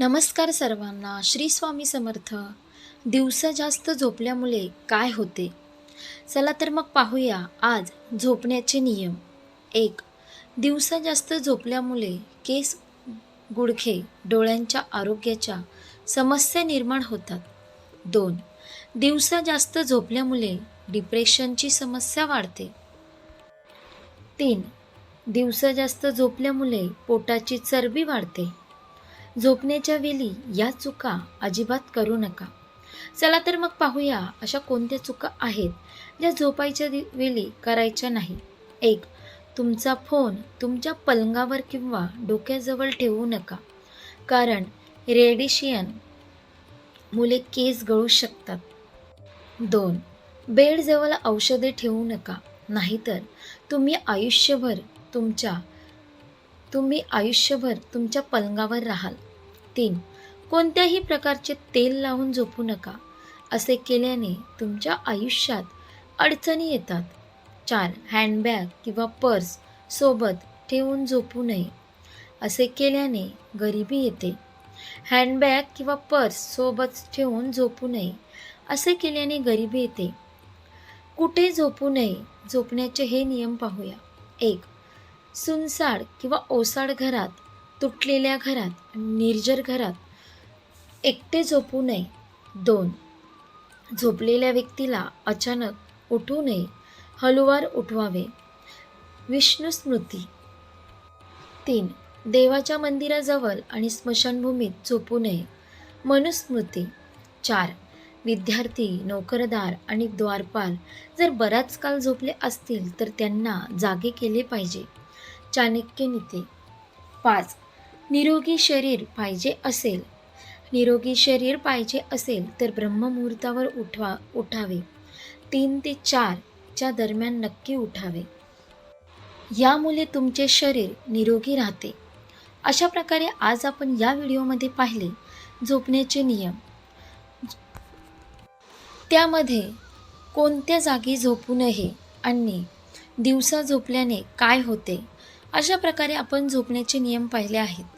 नमस्कार सर्वांना श्री स्वामी समर्थ. दिवसा जास्त झोपल्यामुळे काय होते? चला तर मग पाहूया आज झोपण्याचे नियम. एक दिवसा जास्त झोपल्यामुळे केस गुडखे डोळ्यांच्या आरोग्याच्या समस्या निर्माण होतात. दोन दिवसा जास्त झोपल्यामुळे डिप्रेशनची समस्या वाढते. तीन दिवसा जास्त झोपल्यामुळे पोटाची चरबी वाढते. झोपण्याच्या वेळी या चुका अजिबात करू नका. चला तर मग पाहूया अशा कोणत्या चुका आहेत ज्या झोपायच्या दि- वेळी करायच्या नाही. एक तुमचा फोन तुमच्या पलंगावर किंवा डोक्याजवळ ठेवू नका. कारण रेडिशियन मुले केस गळू शकतात. दोन बेडजवळ औषधे ठेवू नका. नाहीतर तुम्ही आयुष्यभर तुमच्या तुम्ही आयुष्यभर तुमच्या पलंगावर राहाल. तीन. कोणत्याही प्रकारचे तेल लावून झोपू नका. असे केल्याने तुमच्या आयुष्यात अडचणी येतात. चार. हँडबॅग किंवा पर्स सोबत ठेवून झोपू नये. असे केल्याने गरिबी येते. हँडबॅग किंवा पर्स सोबत ठेवून झोपू नये. असे केल्याने गरिबी येते. कुठे झोपू नये झोपण्याचे हे नियम पाहूया. एक. सुनसाड किंवा ओसाड घरात तुटलेल्या घरात निर्जर घरात एकटे झोपू नये. दोन झोपलेल्या व्यक्तीला अचानक उठू नये. हलुवार उठवावे. विष्णू स्मृती. तीन देवाच्या मंदिराजवळ आणि स्मशानभूमीत झोपू नये. मनुस्मृती. चार विद्यार्थी नोकरदार आणि द्वारपाल जर बराच काळ झोपले असतील तर त्यांना जागे केले पाहिजे. चाणक्य नीती. पाच निरोगी शरीर पाहिजे असेल. निरोगी शरीर पाहिजे असेल तर ब्रह्ममुहूर्तावर उठवा उठावे. तीन ते चारच्या दरम्यान नक्की उठावे. यामुळे तुमचे शरीर निरोगी राहते. अशा प्रकारे आज आपण या व्हिडिओमध्ये पाहिले झोपण्याचे नियम. त्यामध्ये कोणत्या जागी झोपू नये आणि दिवसा झोपल्याने काय होते? अशा प्रकारे आपण झोपण्याचे नियम पाहिले आहेत.